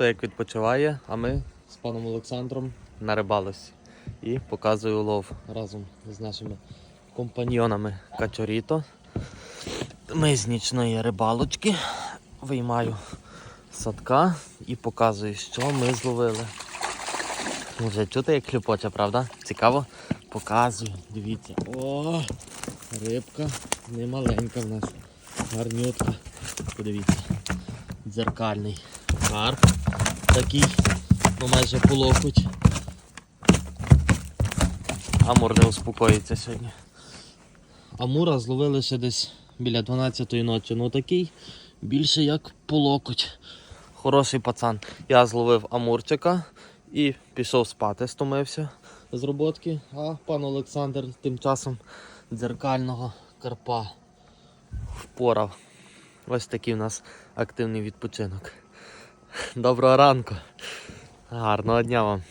хто як відпочиває, а ми з паном Олександром на рибалості. І показую улов разом з нашими компаньйонами Качоріто. Ми з нічної рибалочки виймаю садка і показую, що ми зловили. Вже чути, як хлюпоче, правда? Цікаво? Показую. Дивіться. О, рибка немаленька в нас. Гарнютка. Подивіться. Дзеркальний карп. Такий, ну майже по локоть. Амур не успокоїться сьогодні. Амура зловили ще десь біля 12-ї ночі. Ну такий більше як по локоть. Хороший пацан. Я зловив амурчика і пішов спати, стомився з роботки. А пан Олександр тим часом дзеркального карпа впорав. Ось такий у нас активний відпочинок. Доброго ранку. Гарного дня вам.